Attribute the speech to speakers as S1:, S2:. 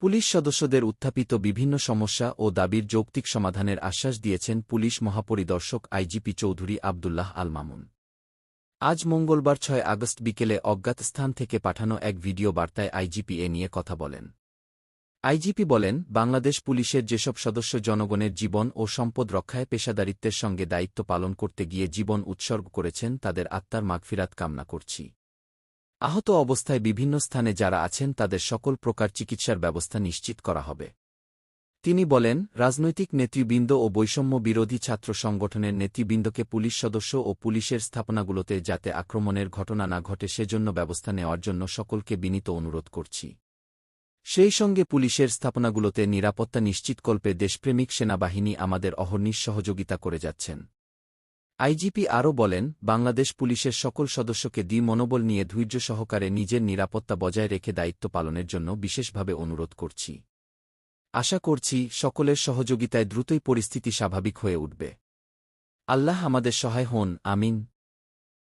S1: Police সদস্যদের উত্থাপিত বিভিন্ন সমস্যা ও দাবির যৌক্তিক সমাধানের আশ্বাস দিয়েছেন পুলিশ মহাপরিদর্শক আইজিপি চৌধুরী আবদুল্লাহ আল মামুন। আজ মঙ্গলবার ছয় আগস্ট বিকেলে অজ্ঞাত স্থান থেকে পাঠানো এক ভিডিও বার্তায় আইজিপি এ নিয়ে কথা বলেন। আইজিপি বলেন, বাংলাদেশ পুলিশের যেসব সদস্য জনগণের জীবন ও সম্পদ রক্ষায় পেশাদারিত্বের সঙ্গে দায়িত্ব পালন করতে গিয়ে জীবন উৎসর্গ করেছেন, তাদের আত্মার মাগফিরাত কামনা করছি। আহত অবস্থায় বিভিন্ন স্থানে যারা আছেন তাদের সকল প্রকার চিকিৎসার ব্যবস্থা নিশ্চিত করা হবে। তিনি বলেন, রাজনৈতিক নেতৃবৃন্দ ও বৈষম্য বিরোধী ছাত্র সংগঠনের নেতৃবৃন্দকে পুলিশ সদস্য ও পুলিশের স্থাপনাগুলোতে যাতে আক্রমণের ঘটনা না ঘটে সেজন্য ব্যবস্থা নেওয়ার জন্য সকলকে বিনীত অনুরোধ করছি। সেই সঙ্গে পুলিশের স্থাপনাগুলোতে নিরাপত্তা নিশ্চিতকল্পে দেশপ্রেমিক সেনাবাহিনী আমাদের অহর্নিশ সহযোগিতা করে যাচ্ছেন। আইজিপি আরও বলেন, বাংলাদেশ পুলিশের সকল সদস্যকে দ্বি মনোবল নিয়ে ধৈর্য সহকারে নিজের নিরাপত্তা বজায় রেখে দায়িত্ব পালনের জন্য বিশেষভাবে অনুরোধ করছি। আশা করছি সকলের সহযোগিতায় দ্রুতই পরিস্থিতি স্বাভাবিক হয়ে উঠবে। আল্লাহ আমাদের সহায় হন, আমিন।